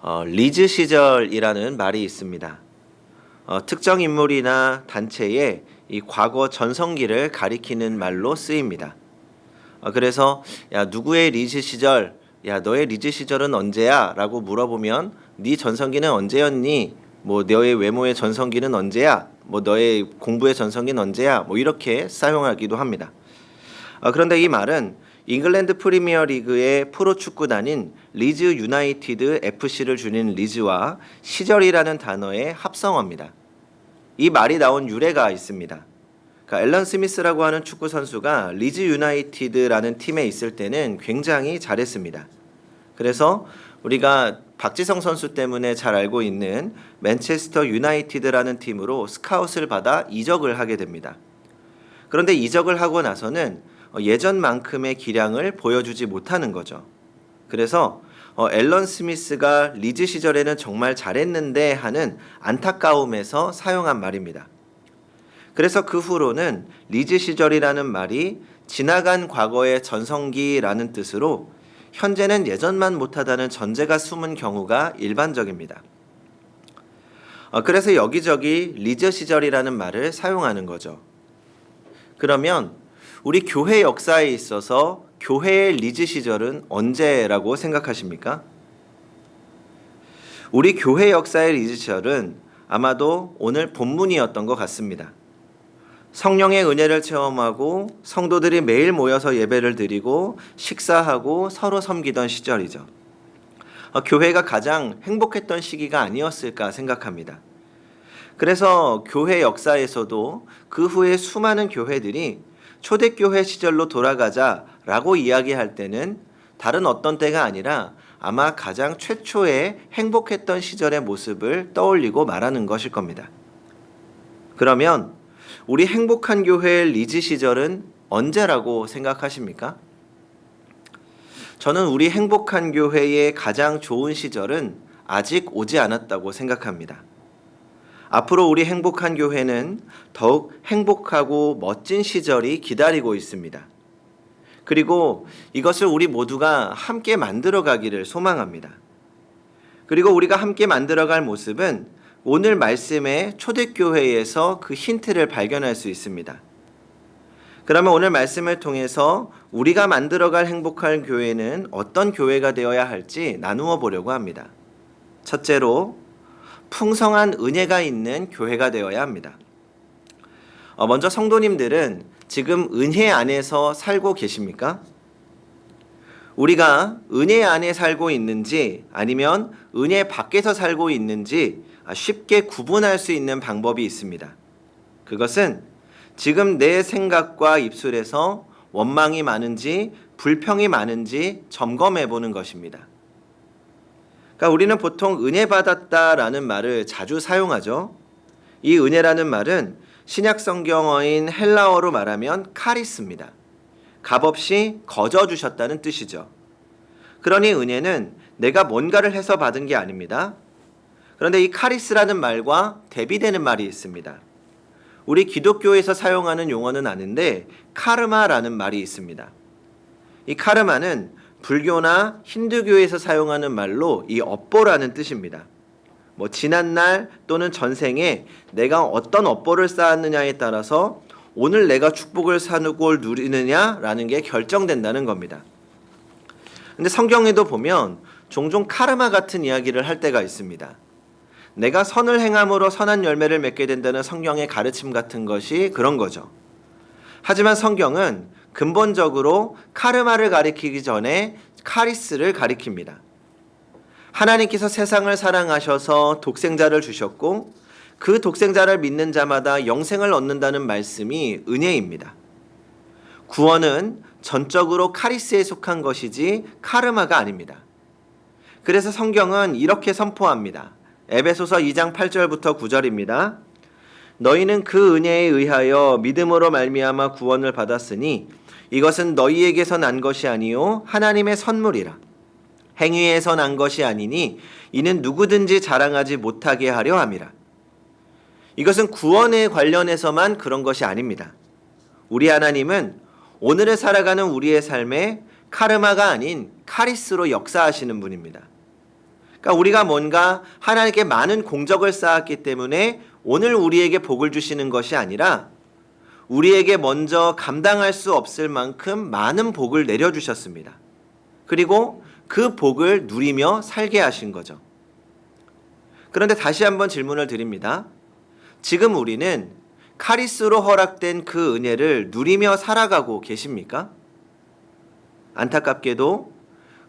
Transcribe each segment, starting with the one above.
어, 리즈 시절이라는 말이 있습니다. 어, 특정 인물이나 단체의 이 과거 전성기를 가리키는 말로 쓰입니다. 어, 그래서 야 누구의 리즈 시절, 야 너의 리즈 시절은 언제야?라고 물어보면 네 전성기는 언제였니? 뭐 너의 외모의 전성기는 언제야? 뭐 너의 공부의 전성기는 언제야? 뭐 이렇게 사용하기도 합니다. 어, 그런데 이 말은 잉글랜드 프리미어 리그의 프로 축구단인 리즈 유나이티드 FC를 줄인 리즈와 시절이라는 단어의 합성어입니다. 이 말이 나온 유래가 있습니다. 그러니까 앨런 스미스라고 하는 축구 선수가 리즈 유나이티드라는 팀에 있을 때는 굉장히 잘했습니다. 그래서 우리가 박지성 선수 때문에 잘 알고 있는 맨체스터 유나이티드라는 팀으로 스카웃을 받아 이적을 하게 됩니다. 그런데 이적을 하고 나서는 어, 예전만큼의 기량을 보여주지 못하는 거죠. 그래서 어, 앨런 스미스가 리즈 시절에는 정말 잘했는데 하는 안타까움에서 사용한 말입니다. 그래서 그 후로는 리즈 시절이라는 말이 지나간 과거의 전성기라는 뜻으로 현재는 예전만 못하다는 전제가 숨은 경우가 일반적입니다. 어, 그래서 여기저기 리즈 시절이라는 말을 사용하는 거죠. 그러면 우리 교회 역사에 있어서 교회의 리즈 시절은 언제라고 생각하십니까? 우리 교회 역사의 리즈 시절은 아마도 오늘 본문이었던 것 같습니다. 성령의 은혜를 체험하고 성도들이 매일 모여서 예배를 드리고 식사하고 서로 섬기던 시절이죠. 어, 교회가 가장 행복했던 시기가 아니었을까 생각합니다. 그래서 교회 역사에서도 그 후에 수많은 교회들이 초대교회 시절로 돌아가자라고 이야기할 때는 다른 어떤 때가 아니라 아마 가장 최초의 행복했던 시절의 모습을 떠올리고 말하는 것일 겁니다. 그러면 우리 행복한 교회의 리즈 시절은 언제라고 생각하십니까? 저는 우리 행복한 교회의 가장 좋은 시절은 아직 오지 않았다고 생각합니다. 앞으로 우리 행복한 교회는 더욱 행복하고 멋진 시절이 기다리고 있습니다. 그리고 이것을 우리 모두가 함께 만들어 가기를 소망합니다. 그리고 우리가 함께 만들어 갈 모습은 오늘 말씀의 초대교회에서 그 힌트를 발견할 수 있습니다. 그러면 오늘 말씀을 통해서 우리가 만들어 갈 행복한 교회는 어떤 교회가 되어야 할지 나누어 보려고 합니다. 첫째로 풍성한 은혜가 있는 교회가 되어야 합니다. 어, 먼저 성도님들은 지금 은혜 안에서 살고 계십니까? 우리가 은혜 안에 살고 있는지 아니면 은혜 밖에서 살고 있는지 쉽게 구분할 수 있는 방법이 있습니다. 그것은 지금 내 생각과 입술에서 원망이 많은지 불평이 많은지 점검해 보는 것입니다. 그러니까 우리는 보통 은혜 받았다라는 말을 자주 사용하죠. 이 은혜라는 말은 신약 성경어인 헬라어로 말하면 카리스입니다. 값없이 거저 주셨다는 뜻이죠. 그러니 은혜는 내가 뭔가를 해서 받은 게 아닙니다. 그런데 이 카리스라는 말과 대비되는 말이 있습니다. 우리 기독교에서 사용하는 용어는 아는데 카르마라는 말이 있습니다. 이 카르마는 불교나 힌두교에서 사용하는 말로 이 업보라는 뜻입니다. 뭐 지난 날 또는 전생에 내가 어떤 업보를 쌓았느냐에 따라서 오늘 내가 축복을 사누고 누리느냐라는 게 결정된다는 겁니다. 근데 성경에도 보면 종종 카르마 같은 이야기를 할 때가 있습니다. 내가 선을 행함으로 선한 열매를 맺게 된다는 성경의 가르침 같은 것이 그런 거죠. 하지만 성경은 근본적으로 카르마를 가리키기 전에 카리스를 가리킵니다. 하나님께서 세상을 사랑하셔서 독생자를 주셨고 그 독생자를 믿는 자마다 영생을 얻는다는 말씀이 은혜입니다. 구원은 전적으로 카리스에 속한 것이지 카르마가 아닙니다. 그래서 성경은 이렇게 선포합니다. 에베소서 2장 8절부터 9절입니다. 너희는 그 은혜에 의하여 믿음으로 말미암아 구원을 받았으니 이것은 너희에게서 난 것이 아니요 하나님의 선물이라. 행위에서 난 것이 아니니 이는 누구든지 자랑하지 못하게 하려 함이라. 이것은 구원에 관련해서만 그런 것이 아닙니다. 우리 하나님은 오늘을 살아가는 우리의 삶에 카르마가 아닌 카리스로 역사하시는 분입니다. 그러니까 우리가 뭔가 하나님께 많은 공적을 쌓았기 때문에 오늘 우리에게 복을 주시는 것이 아니라 우리에게 먼저 감당할 수 없을 만큼 많은 복을 내려주셨습니다. 그리고 그 복을 누리며 살게 하신 거죠. 그런데 다시 한번 질문을 드립니다. 지금 우리는 카리스로 허락된 그 은혜를 누리며 살아가고 계십니까? 안타깝게도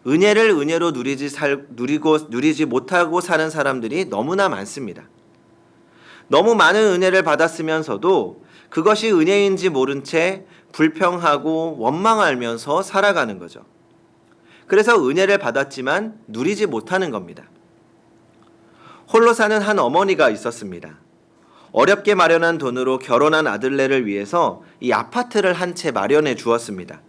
은혜를 은혜로 누리지 살, 누리고 누리지 못하고 사는 사람들이 너무나 많습니다. 너무 많은 은혜를 받았으면서도 그것이 은혜인지 모른 채 불평하고 원망하면서 살아가는 거죠. 그래서 은혜를 받았지만 누리지 못하는 겁니다. 홀로 사는 한 어머니가 있었습니다. 어렵게 마련한 돈으로 결혼한 아들네를 위해서 이 아파트를 한 채 마련해 주었습니다.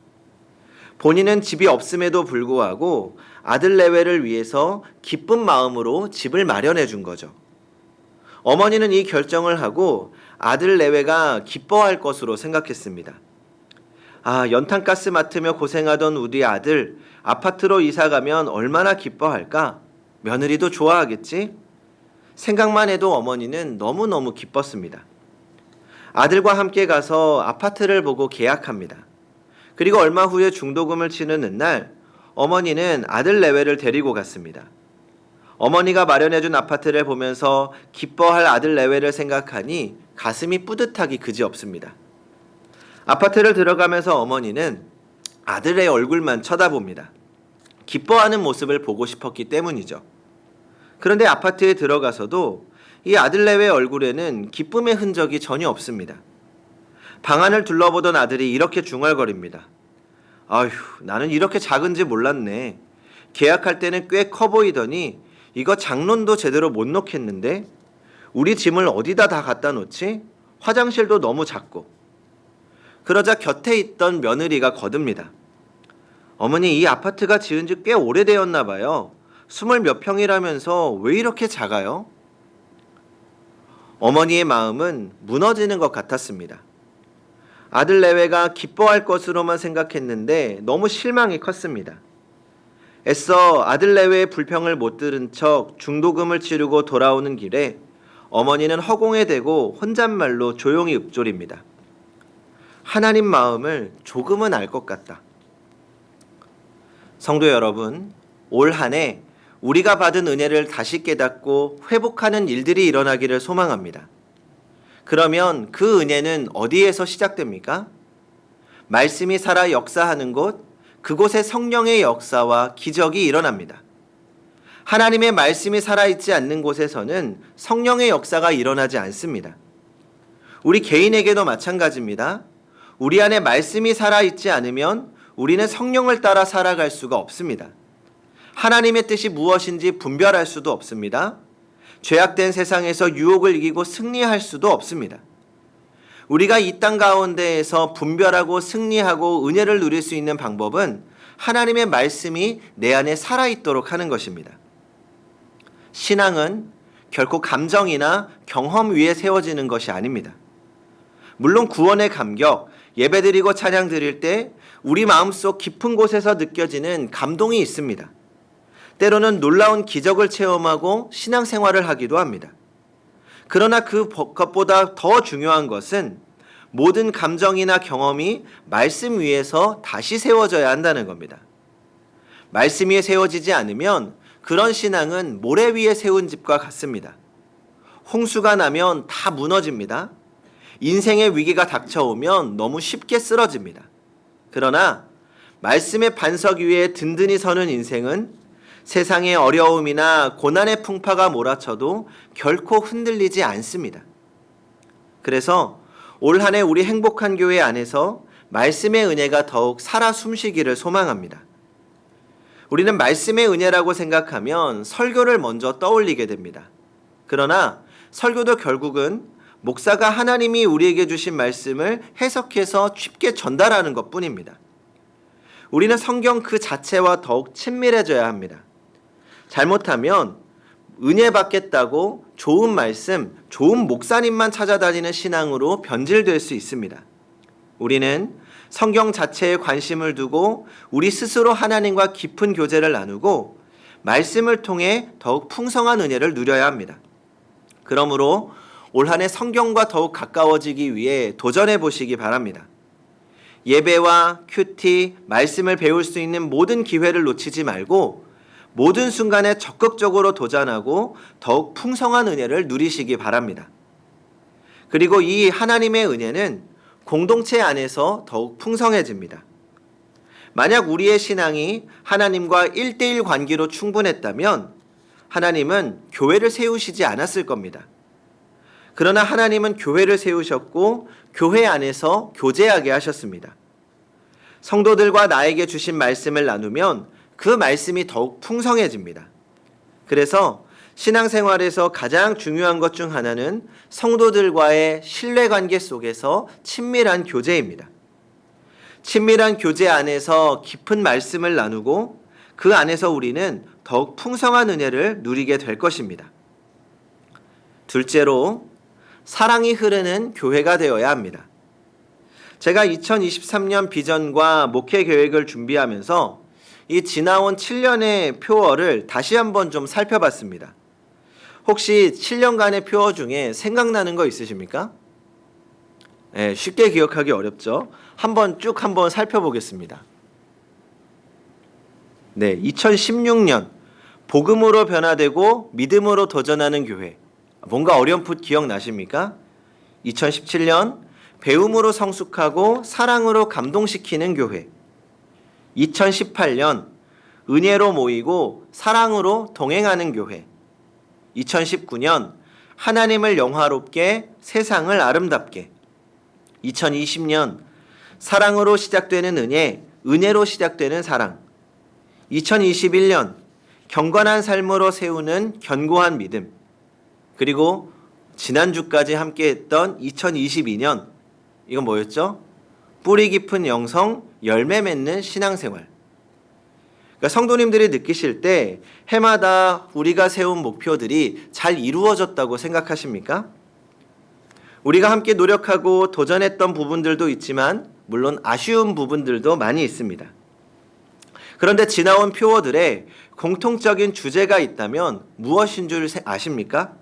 본인은 집이 없음에도 불구하고 아들 내외를 위해서 기쁜 마음으로 집을 마련해 준 거죠. 어머니는 이 결정을 하고 아들 내외가 기뻐할 것으로 생각했습니다. 아, 연탄가스 맡으며 고생하던 우리 아들 아파트로 이사 가면 얼마나 기뻐할까? 며느리도 좋아하겠지? 생각만 해도 어머니는 너무너무 기뻤습니다. 아들과 함께 가서 아파트를 보고 계약합니다. 그리고 얼마 후에 중도금을 치르는 날 어머니는 아들 내외를 데리고 갔습니다. 어머니가 마련해준 아파트를 보면서 기뻐할 아들 내외를 생각하니 가슴이 뿌듯하기 그지 없습니다. 아파트를 들어가면서 어머니는 아들의 얼굴만 쳐다봅니다. 기뻐하는 모습을 보고 싶었기 때문이죠. 그런데 아파트에 들어가서도 이 아들내외 얼굴에는 기쁨의 흔적이 전혀 없습니다. 방 안을 둘러보던 아들이 이렇게 중얼거립니다. 아휴, 나는 이렇게 작은지 몰랐네. 계약할 때는 꽤 커 보이더니 이거 장론도 제대로 못 넣겠는데? 우리 짐을 어디다 다 갖다 놓지? 화장실도 너무 작고. 그러자 곁에 있던 며느리가 거듭니다. 어머니, 이 아파트가 지은 지 꽤 오래되었나 봐요. 스물 몇 평이라면서 왜 이렇게 작아요? 어머니의 마음은 무너지는 것 같았습니다. 아들 내외가 기뻐할 것으로만 생각했는데 너무 실망이 컸습니다. 애써 아들 내외의 불평을 못 들은 척 중도금을 치르고 돌아오는 길에 어머니는 허공에 대고 혼잣말로 조용히 읊조립니다. 하나님 마음을 조금은 알 것 같다. 성도 여러분, 올 한 해 우리가 받은 은혜를 다시 깨닫고 회복하는 일들이 일어나기를 소망합니다. 그러면 그 은혜는 어디에서 시작됩니까? 말씀이 살아 역사하는 곳, 그곳에 성령의 역사와 기적이 일어납니다. 하나님의 말씀이 살아있지 않는 곳에서는 성령의 역사가 일어나지 않습니다. 우리 개인에게도 마찬가지입니다. 우리 안에 말씀이 살아있지 않으면 우리는 성령을 따라 살아갈 수가 없습니다. 하나님의 뜻이 무엇인지 분별할 수도 없습니다. 죄악된 세상에서 유혹을 이기고 승리할 수도 없습니다. 우리가 이 땅 가운데에서 분별하고 승리하고 은혜를 누릴 수 있는 방법은 하나님의 말씀이 내 안에 살아있도록 하는 것입니다. 신앙은 결코 감정이나 경험 위에 세워지는 것이 아닙니다. 물론 구원의 감격, 예배드리고 찬양 드릴 때 우리 마음속 깊은 곳에서 느껴지는 감동이 있습니다. 때로는 놀라운 기적을 체험하고 신앙생활을 하기도 합니다. 그러나 그것보다 더 중요한 것은 모든 감정이나 경험이 말씀 위에서 다시 세워져야 한다는 겁니다. 말씀 위에 세워지지 않으면 그런 신앙은 모래 위에 세운 집과 같습니다. 홍수가 나면 다 무너집니다. 인생의 위기가 닥쳐오면 너무 쉽게 쓰러집니다. 그러나 말씀의 반석 위에 든든히 서는 인생은 세상의 어려움이나 고난의 풍파가 몰아쳐도 결코 흔들리지 않습니다. 그래서 올 한 해 우리 행복한 교회 안에서 말씀의 은혜가 더욱 살아 숨쉬기를 소망합니다. 우리는 말씀의 은혜라고 생각하면 설교를 먼저 떠올리게 됩니다. 그러나 설교도 결국은 목사가 하나님이 우리에게 주신 말씀을 해석해서 쉽게 전달하는 것 뿐입니다. 우리는 성경 그 자체와 더욱 친밀해져야 합니다. 잘못하면 은혜 받겠다고 좋은 말씀, 좋은 목사님만 찾아다니는 신앙으로 변질될 수 있습니다. 우리는 성경 자체에 관심을 두고 우리 스스로 하나님과 깊은 교제를 나누고 말씀을 통해 더욱 풍성한 은혜를 누려야 합니다. 그러므로 올 한해 성경과 더욱 가까워지기 위해 도전해 보시기 바랍니다. 예배와 큐티, 말씀을 배울 수 있는 모든 기회를 놓치지 말고 모든 순간에 적극적으로 도전하고 더욱 풍성한 은혜를 누리시기 바랍니다. 그리고 이 하나님의 은혜는 공동체 안에서 더욱 풍성해집니다. 만약 우리의 신앙이 하나님과 1대1 관계로 충분했다면 하나님은 교회를 세우시지 않았을 겁니다. 그러나 하나님은 교회를 세우셨고 교회 안에서 교제하게 하셨습니다. 성도들과 나에게 주신 말씀을 나누면 그 말씀이 더욱 풍성해집니다. 그래서 신앙생활에서 가장 중요한 것 중 하나는 성도들과의 신뢰 관계 속에서 친밀한 교제입니다. 친밀한 교제 안에서 깊은 말씀을 나누고 그 안에서 우리는 더욱 풍성한 은혜를 누리게 될 것입니다. 둘째로 사랑이 흐르는 교회가 되어야 합니다. 제가 2023년 비전과 목회 계획을 준비하면서 이 지나온 7년의 표어를 다시 한번 좀 살펴봤습니다. 혹시 7년간의 표어 중에 생각나는 거 있으십니까? 네, 쉽게 기억하기 어렵죠. 한번 쭉 한번 살펴보겠습니다. 네, 2016년 복음으로 변화되고 믿음으로 도전하는 교회. 뭔가 어렴풋 기억나십니까? 2017년 배움으로 성숙하고 사랑으로 감동시키는 교회. 2018년 은혜로 모이고 사랑으로 동행하는 교회. 2019년 하나님을 영화롭게 세상을 아름답게. 2020년 사랑으로 시작되는 은혜, 은혜로 시작되는 사랑. 2021년 경건한 삶으로 세우는 견고한 믿음. 그리고 지난주까지 함께 했던 2022년 이건 뭐였죠? 뿌리 깊은 영성, 열매 맺는 신앙생활. 그러니까 성도님들이 느끼실 때 해마다 우리가 세운 목표들이 잘 이루어졌다고 생각하십니까? 우리가 함께 노력하고 도전했던 부분들도 있지만 물론 아쉬운 부분들도 많이 있습니다. 그런데 지나온 표어들의 공통적인 주제가 있다면 무엇인 줄 아십니까?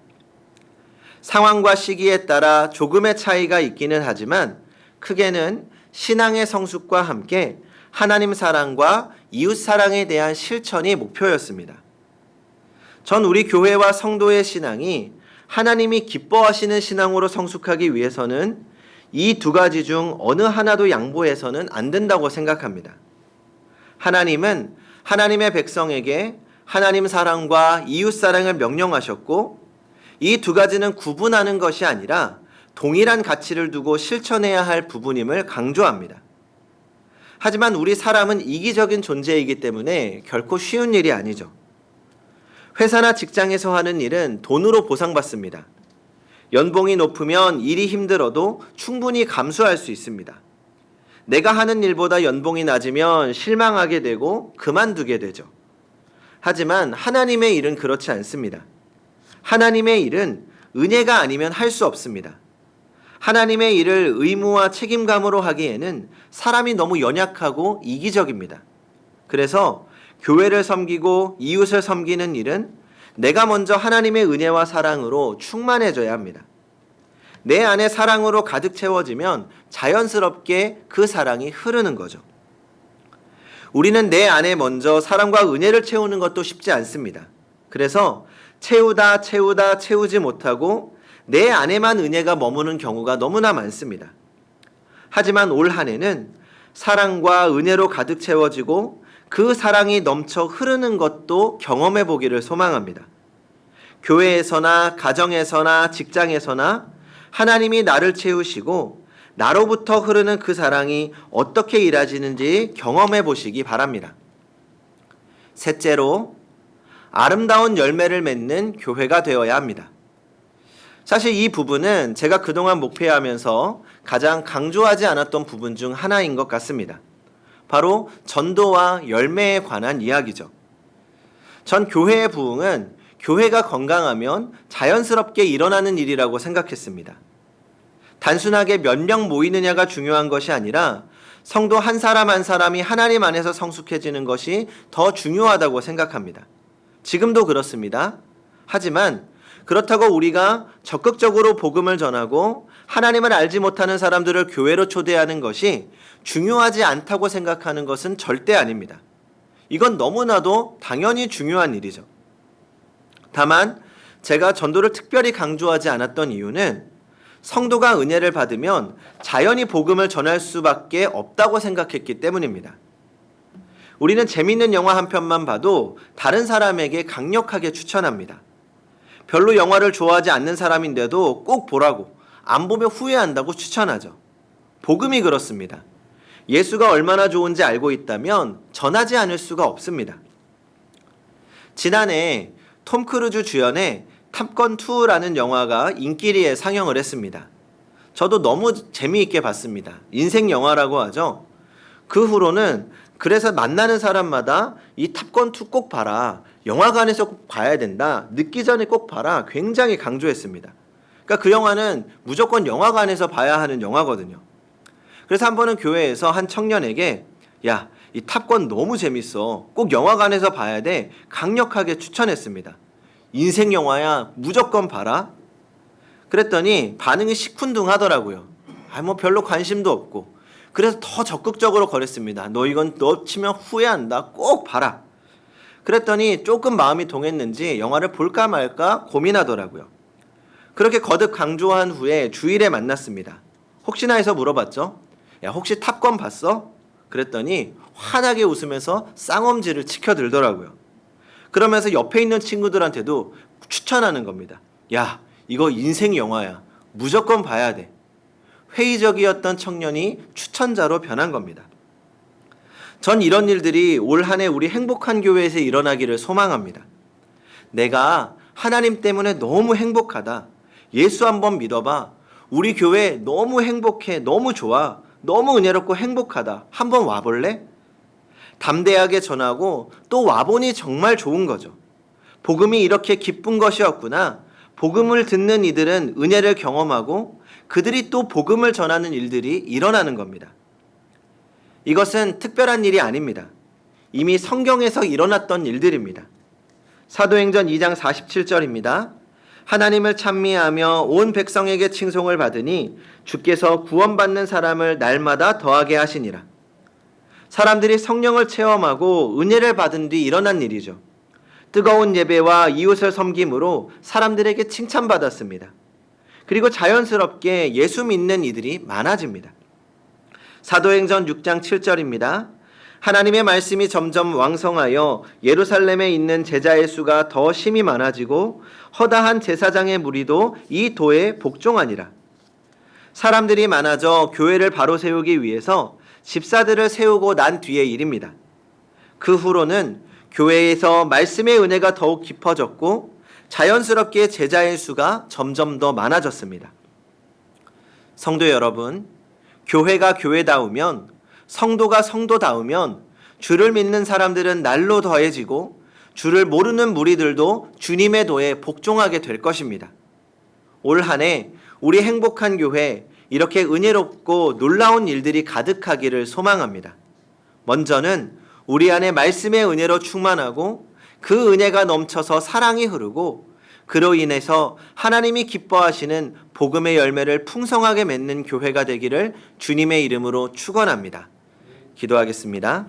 상황과 시기에 따라 조금의 차이가 있기는 하지만 크게는 신앙의 성숙과 함께 하나님 사랑과 이웃 사랑에 대한 실천이 목표였습니다. 전 우리 교회와 성도의 신앙이 하나님이 기뻐하시는 신앙으로 성숙하기 위해서는 이 두 가지 중 어느 하나도 양보해서는 안 된다고 생각합니다. 하나님은 하나님의 백성에게 하나님 사랑과 이웃 사랑을 명령하셨고 이 두 가지는 구분하는 것이 아니라 동일한 가치를 두고 실천해야 할 부분임을 강조합니다. 하지만 우리 사람은 이기적인 존재이기 때문에 결코 쉬운 일이 아니죠. 회사나 직장에서 하는 일은 돈으로 보상받습니다. 연봉이 높으면 일이 힘들어도 충분히 감수할 수 있습니다. 내가 하는 일보다 연봉이 낮으면 실망하게 되고 그만두게 되죠. 하지만 하나님의 일은 그렇지 않습니다. 하나님의 일은 은혜가 아니면 할 수 없습니다. 하나님의 일을 의무와 책임감으로 하기에는 사람이 너무 연약하고 이기적입니다. 그래서 교회를 섬기고 이웃을 섬기는 일은 내가 먼저 하나님의 은혜와 사랑으로 충만해져야 합니다. 내 안에 사랑으로 가득 채워지면 자연스럽게 그 사랑이 흐르는 거죠. 우리는 내 안에 먼저 사랑과 은혜를 채우는 것도 쉽지 않습니다. 그래서 채우다 채우다 채우지 못하고 내 안에만 은혜가 머무는 경우가 너무나 많습니다. 하지만 올 한 해는 사랑과 은혜로 가득 채워지고 그 사랑이 넘쳐 흐르는 것도 경험해 보기를 소망합니다. 교회에서나 가정에서나 직장에서나 하나님이 나를 채우시고 나로부터 흐르는 그 사랑이 어떻게 일하지는지 경험해 보시기 바랍니다. 셋째로 아름다운 열매를 맺는 교회가 되어야 합니다. 사실 이 부분은 제가 그동안 목회하면서 가장 강조하지 않았던 부분 중 하나인 것 같습니다. 바로 전도와 열매에 관한 이야기죠. 전 교회의 부흥은 교회가 건강하면 자연스럽게 일어나는 일이라고 생각했습니다. 단순하게 몇 명 모이느냐가 중요한 것이 아니라 성도 한 사람 한 사람이 하나님 안에서 성숙해지는 것이 더 중요하다고 생각합니다. 지금도 그렇습니다. 하지만 그렇다고 우리가 적극적으로 복음을 전하고 하나님을 알지 못하는 사람들을 교회로 초대하는 것이 중요하지 않다고 생각하는 것은 절대 아닙니다. 이건 너무나도 당연히 중요한 일이죠. 다만 제가 전도를 특별히 강조하지 않았던 이유는 성도가 은혜를 받으면 자연히 복음을 전할 수밖에 없다고 생각했기 때문입니다. 우리는 재밌는 영화 한 편만 봐도 다른 사람에게 강력하게 추천합니다. 별로 영화를 좋아하지 않는 사람인데도 꼭 보라고 안 보면 후회한다고 추천하죠. 복음이 그렇습니다. 예수가 얼마나 좋은지 알고 있다면 전하지 않을 수가 없습니다. 지난해 톰 크루즈 주연의 탑건 2라는 영화가 인기리에 상영을 했습니다. 저도 너무 재미있게 봤습니다. 인생 영화라고 하죠. 그 후로는 그래서 만나는 사람마다 이 탑건 2 꼭 봐라. 영화관에서 꼭 봐야 된다. 늦기 전에 꼭 봐라. 굉장히 강조했습니다. 그러니까 그 영화는 무조건 영화관에서 봐야 하는 영화거든요. 그래서 한 번은 교회에서 한 청년에게 야, 이 탑건 너무 재밌어. 꼭 영화관에서 봐야 돼. 강력하게 추천했습니다. 인생 영화야. 무조건 봐라. 그랬더니 반응이 시큰둥하더라고요. 아, 뭐 별로 관심도 없고. 그래서 더 적극적으로 거렸습니다. 너 이건 너 치면 후회한다. 꼭 봐라. 그랬더니 조금 마음이 동했는지 영화를 볼까 말까 고민하더라고요. 그렇게 거듭 강조한 후에 주일에 만났습니다. 혹시나 해서 물어봤죠. 야, 혹시 탑건 봤어? 그랬더니 환하게 웃으면서 쌍엄지를 치켜들더라고요. 그러면서 옆에 있는 친구들한테도 추천하는 겁니다. 야, 이거 인생 영화야. 무조건 봐야 돼. 회의적이었던 청년이 추천자로 변한 겁니다. 전 이런 일들이 올 한 해 우리 행복한 교회에서 일어나기를 소망합니다. 내가 하나님 때문에 너무 행복하다. 예수 한번 믿어봐. 우리 교회 너무 행복해. 너무 좋아. 너무 은혜롭고 행복하다. 한번 와볼래? 담대하게 전하고 또 와보니 정말 좋은 거죠. 복음이 이렇게 기쁜 것이었구나. 복음을 듣는 이들은 은혜를 경험하고 그들이 또 복음을 전하는 일들이 일어나는 겁니다. 이것은 특별한 일이 아닙니다. 이미 성경에서 일어났던 일들입니다. 사도행전 2장 47절입니다. 하나님을 찬미하며 온 백성에게 칭송을 받으니 주께서 구원받는 사람을 날마다 더하게 하시니라. 사람들이 성령을 체험하고 은혜를 받은 뒤 일어난 일이죠. 뜨거운 예배와 이웃을 섬김으로 사람들에게 칭찬받았습니다. 그리고 자연스럽게 예수 믿는 이들이 많아집니다. 사도행전 6장 7절입니다. 하나님의 말씀이 점점 왕성하여 예루살렘에 있는 제자의 수가 더 심히 많아지고 허다한 제사장의 무리도 이 도에 복종하니라. 사람들이 많아져 교회를 바로 세우기 위해서 집사들을 세우고 난 뒤의 일입니다. 그 후로는 교회에서 말씀의 은혜가 더욱 깊어졌고 자연스럽게 제자의 수가 점점 더 많아졌습니다. 성도 여러분, 교회가 교회다우면 성도가 성도다우면 주를 믿는 사람들은 날로 더해지고 주를 모르는 무리들도 주님의 도에 복종하게 될 것입니다. 올 한 해 우리 행복한 교회 이렇게 은혜롭고 놀라운 일들이 가득하기를 소망합니다. 먼저는 우리 안에 말씀의 은혜로 충만하고 그 은혜가 넘쳐서 사랑이 흐르고 그로 인해서 하나님이 기뻐하시는 복음의 열매를 풍성하게 맺는 교회가 되기를 주님의 이름으로 축원합니다. 기도하겠습니다.